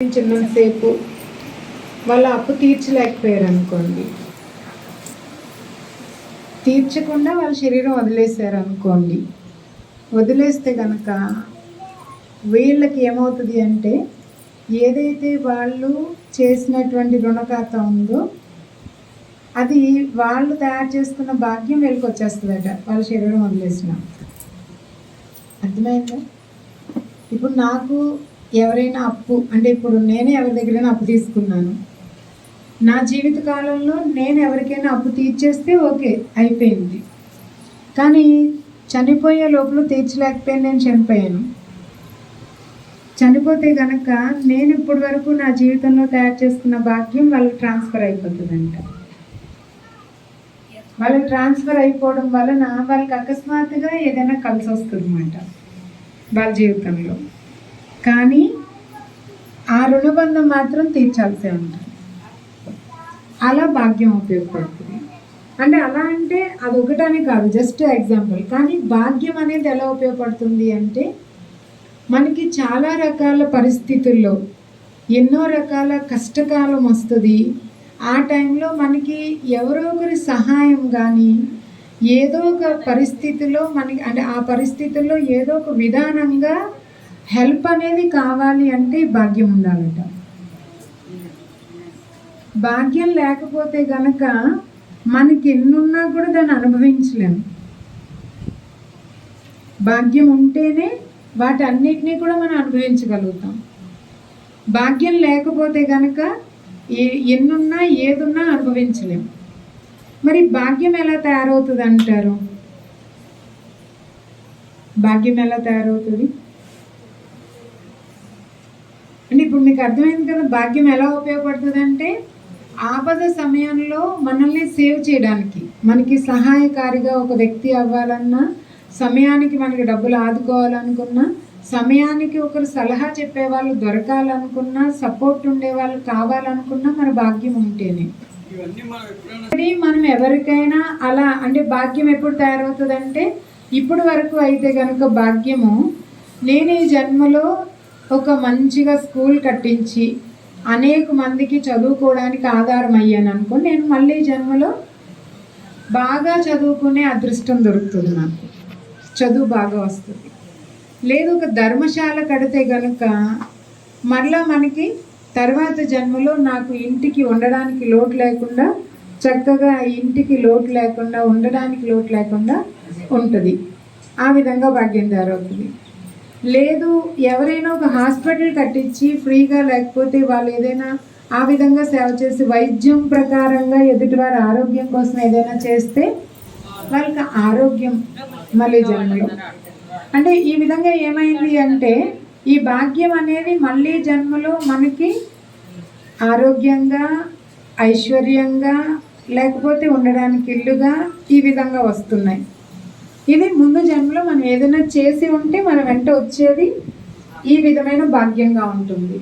చిన్నంతసేపు వాళ్ళ అప్పు తీర్చలేకపోయారు అనుకోండి తీర్చకుండా వాళ్ళ శరీరం వదిలేశారు అనుకోండి వదిలేస్తే కనుక వీళ్ళకి ఏమవుతుంది అంటే ఏదైతే వాళ్ళు చేసినటువంటి రుణఖాత ఉందో అది వాళ్ళు తయారు చేసుకున్న భాగ్యం వీళ్ళకి వచ్చేస్తుందట వాళ్ళ శరీరం వదిలేసిన. అర్థమైందా? ఇప్పుడు నాకు ఎవరైనా అప్పు అంటే ఇప్పుడు నేనే ఎవరి దగ్గరైనా అప్పు తీసుకున్నాను. నా జీవిత కాలంలో నేను ఎవరికైనా అప్పు తీర్చేస్తే ఓకే అయిపోయింది. కానీ చనిపోయే లోపల తీర్చలేకపోయాను నేను చనిపోయాను. చనిపోతే కనుక నేను ఇప్పటి వరకు నా జీవితంలో తయారు చేసుకున్న భాగ్యం వాళ్ళకి ట్రాన్స్ఫర్ అయిపోతుందంట. వాళ్ళకి ట్రాన్స్ఫర్ అయిపోవడం వలన వాళ్ళకి అకస్మాత్తుగా ఏదైనా కలిసి వస్తుంది అన్నమాట వాళ్ళ జీవితంలో. కానీ ఆ రుణబంధం మాత్రం తీర్చాల్సే ఉంటుంది. అలా భాగ్యం ఉపయోగపడుతుంది. అంటే అలా అంటే అది ఒకటనే కాదు జస్ట్ ఎగ్జాంపుల్ కానీ భాగ్యం అనేది ఎలా ఉపయోగపడుతుంది అంటే మనకి చాలా రకాల పరిస్థితుల్లో ఎన్నో రకాల కష్టకాలం వస్తుంది. ఆ టైంలో మనకి ఎవరో ఒకరి సహాయం కానీ ఏదో ఒక పరిస్థితిలో మనకి అంటే ఆ పరిస్థితుల్లో ఏదో ఒక విధానంగా హెల్ప్ అనేది కావాలి అంటే భాగ్యం ఉండాలట. భాగ్యం లేకపోతే గనక మనకి ఎన్నున్నా కూడా దాన్ని అనుభవించలేము భాగ్యం ఉంటేనే వాటి అన్నిటినీ కూడా మనం అనుభవించగలుగుతాం. భాగ్యం లేకపోతే గనక ఏ ఎన్నున్నా ఏదున్నా అనుభవించలేం. మరి భాగ్యం ఎలా తయారవుతుంది అంటారు? భాగ్యం ఎలా తయారవుతుంది అంటే ఇప్పుడు మీకు అర్థమైంది కదా భాగ్యం ఎలా ఉపయోగపడుతుంది అంటే ఆపద సమయంలో మనల్ని సేవ్ చేయడానికి మనకి సహాయకారిగా ఒక వ్యక్తి అవ్వాలన్నా సమయానికి మనకి డబ్బులు ఆదుకోవాలనుకున్నా సమయానికి ఒకరు సలహా చెప్పే వాళ్ళు దొరకాలనుకున్నా సపోర్ట్ ఉండే వాళ్ళు కావాలనుకున్నా మన భాగ్యం ఉంటేనే. మనం ఎవరికైనా అలా అంటే భాగ్యం ఎప్పుడు తయారవుతుంది అంటే ఇప్పుడు వరకు అయితే కనుక భాగ్యము నేను ఈ జన్మలో ఒక మంచిగా స్కూల్ కట్టించి అనేక మందికి చదువుకోవడానికి ఆధారం అయ్యాను అనుకో నేను మళ్ళీ జన్మలో బాగా చదువుకునే అదృష్టం దొరుకుతుంది నాకు. చదువు బాగా వస్తుంది. లేదు ఒక ధర్మశాల కడితే గనుక మరలా మనకి తర్వాత జన్మలో నాకు ఇంటికి ఉండడానికి లోటు లేకుండా చక్కగా ఇంటికి లోటు లేకుండా ఉండడానికి లోటు లేకుండా ఉంటుంది. ఆ విధంగా భాగ్యం తయారవుతుంది. లేదు ఎవరైనా ఒక హాస్పిటల్ కట్టించి ఫ్రీగా లేకపోతే వాళ్ళు ఏదైనా ఆ విధంగా సేవ చేసి వైద్యం ప్రకారంగా ఎదుటివారి ఆరోగ్యం కోసం ఏదైనా చేస్తే వాళ్ళకి ఆరోగ్యం మళ్ళీ జన్మలో. అంటే ఈ విధంగా ఏమైంది అంటే ఈ భాగ్యం అనేది మళ్ళీ జన్మలో మనకి ఆరోగ్యంగా ఐశ్వర్యంగా లేకపోతే ఉండడానికి ఇల్లుగా ఈ విధంగా వస్తున్నాయి. ఇది ముందు జన్మలో మనం ఏదైనా చేసి ఉంటే మన వెంట వచ్చేది ఈ విధమైన భాగ్యంగా ఉంటుంది.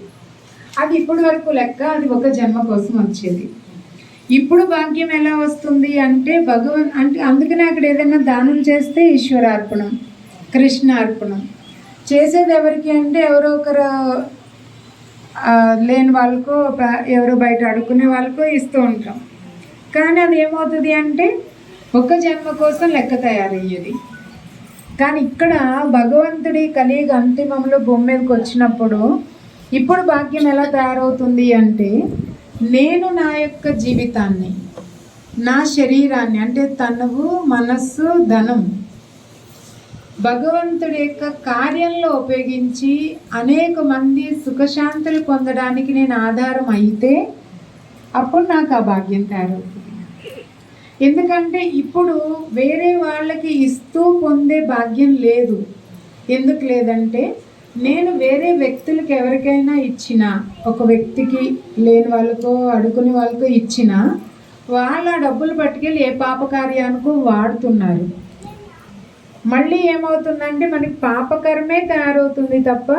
అది ఇప్పటి వరకు లెక్క అది ఒక జన్మ కోసం వచ్చేది. ఇప్పుడు భాగ్యం ఎలా వస్తుంది అంటే భగవన్ అంటే అందుకనే అక్కడ ఏదైనా దానం చేస్తే ఈశ్వరార్పణం కృష్ణార్పణం. చేసేది ఎవరికి అంటే ఎవరో ఒకరు లేని వాళ్ళకో ఎవరో బయట అడుక్కునే వాళ్ళకో ఇస్తూ ఉంటాం. కానీ అది ఏమవుతుంది అంటే ఒక జన్మ కోసం లెక్క తయారయ్యేది. కానీ ఇక్కడ భగవంతుడి కలియుగ అంతిమంలో భూమి మీదకి వచ్చినప్పుడు ఇప్పుడు భాగ్యం ఎలా తయారవుతుంది అంటే నేను నా యొక్క జీవితాన్ని నా శరీరాన్ని అంటే తనువు మనస్సు ధనం భగవంతుడి యొక్క కార్యంలో ఉపయోగించి అనేక మంది సుఖశాంతులు పొందడానికి నేను ఆధారం అయితే అప్పుడు నాకు ఆ భాగ్యం తయారవుతుంది. ఎందుకంటే ఇప్పుడు వేరే వాళ్ళకి ఇస్తూ పొందే భాగ్యం లేదు. ఎందుకు లేదంటే నేను వేరే వ్యక్తులకు ఎవరికైనా ఇచ్చిన ఒక వ్యక్తికి లేని వాళ్ళకో అడుగుని వాళ్ళకో ఇచ్చిన వాళ్ళ డబ్బులు పట్టుకెళ్ళి ఏ పాపకార్యానికో వాడుతున్నారు. మళ్ళీ ఏమవుతుందంటే మనకి పాపకర్మే తయారవుతుంది తప్ప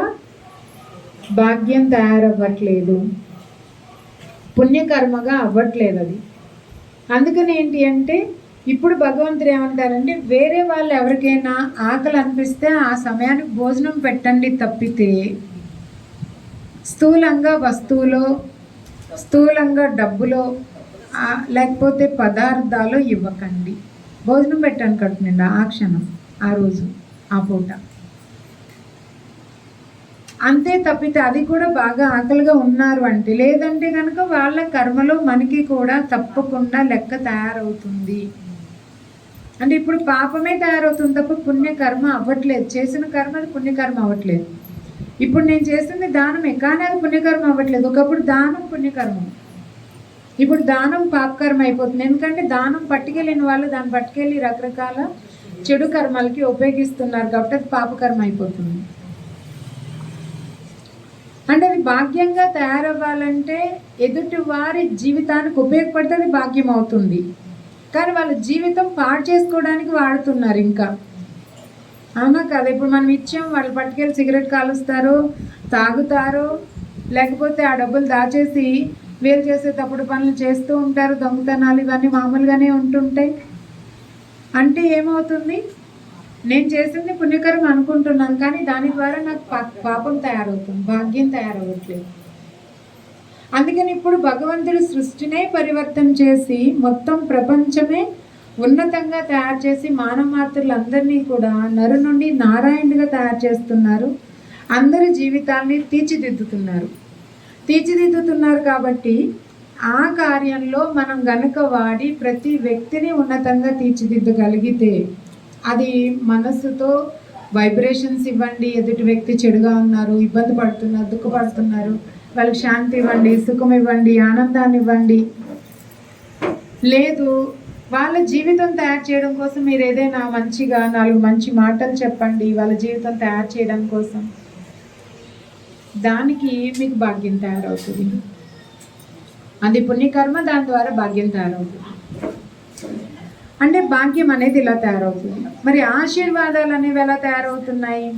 భాగ్యం తయారవ్వట్లేదు. పుణ్యకర్మగా అవ్వట్లేదు అది. అందుకని ఏంటి అంటే ఇప్పుడు భగవంతుడు ఏమంటారంటే వేరే వాళ్ళు ఎవరికైనా ఆకలి అనిపిస్తే ఆ సమయానికి భోజనం పెట్టండి తప్పితే స్థూలంగా వస్తువులో స్థూలంగా డబ్బులో లేకపోతే పదార్థాలు ఇవ్వకండి. భోజనం పెట్టాను కడుపు ఆ క్షణం ఆ రోజు ఆ పూట. అంతే తప్పితే అది కూడా బాగా ఆకలిగా ఉన్నారు అంటే. లేదంటే కనుక వాళ్ళ కర్మలో మనకి కూడా తప్పకుండా లెక్క తయారవుతుంది. అంటే ఇప్పుడు పాపమే తయారవుతుంది తప్ప పుణ్యకర్మ అవ్వట్లేదు. చేసిన కర్మ అది పుణ్యకర్మ అవ్వట్లేదు. ఇప్పుడు నేను చేసింది దానమే కానీ అది పుణ్యకర్మ అవ్వట్లేదు. ఒకప్పుడు దానం పుణ్యకర్మం. ఇప్పుడు దానం పాపకర్మ అయిపోతుంది. ఎందుకంటే దానం పట్టుకెళ్ళిన వాళ్ళు దాన్ని పట్టుకెళ్ళి రకరకాల చెడు కర్మలకి ఉపయోగిస్తున్నారు కాబట్టి అది పాపకర్మ అయిపోతుంది. అంటే అది భాగ్యంగా తయారవ్వాలంటే ఎదుటి వారి జీవితానికి ఉపయోగపడితే అది భాగ్యం అవుతుంది కానీ వాళ్ళ జీవితం పాడు చేసుకోవడానికి వాడుతున్నారు ఇంకా. అవునా కదా? ఇప్పుడు మనం ఇచ్చాం వాళ్ళు పట్టుకెళ్ళి సిగరెట్ కాలుస్తారు తాగుతారు లేకపోతే ఆ డబ్బులు దాచేసి వేలు చేసే తప్పుడు పనులు చేస్తూ ఉంటారు దొంగతనాలు ఇవన్నీ మామూలుగానే ఉంటుంటాయి. అంటే ఏమవుతుంది? నేను చేసింది పుణ్యకరం అనుకుంటున్నాను కానీ దాని ద్వారా నాకు పా- పాపం తయారవుతుంది భాగ్యం తయారవ్వట్లేదు అందుకని ఇప్పుడు భగవంతుడు సృష్టినే పరివర్తన చేసి మొత్తం ప్రపంచమే ఉన్నతంగా తయారు చేసి మానవ మాతృలందరినీ కూడా నరు నుండి నారాయణుడిగా తయారు చేస్తున్నారు. అందరి జీవితాల్ని తీర్చిదిద్దుతున్నారు. తీర్చిదిద్దుతున్నారు కాబట్టి ఆ కార్యంలో మనం గనక వాడి ప్రతి వ్యక్తిని ఉన్నతంగా తీర్చిదిద్దగలిగితే అది మనస్సుతో వైబ్రేషన్స్ ఇవ్వండి ఎదుటి వ్యక్తి చెడుగా ఉన్నారు ఇబ్బంది పడుతున్నారు దుఃఖపడుతున్నారు వాళ్ళకి శాంతి ఇవ్వండి సుఖం ఇవ్వండి ఆనందాన్ని ఇవ్వండి. లేదు వాళ్ళ జీవితం తయారు చేయడం కోసం మీరు ఏదైనా మంచిగా నాలుగు మంచి మాటలు చెప్పండి వాళ్ళ జీవితం తయారు చేయడం కోసం. దానికి మీకు భాగ్యం తయారవుతుంది. అది పుణ్యకర్మ దాని ద్వారా భాగ్యం తయారవుతుంది. అంటే భాగ్యం అనేది ఇలా తయారవుతుంది? మరి ఆశీర్వాదాలు అనేవి ఎలా తయారవుతున్నాయి?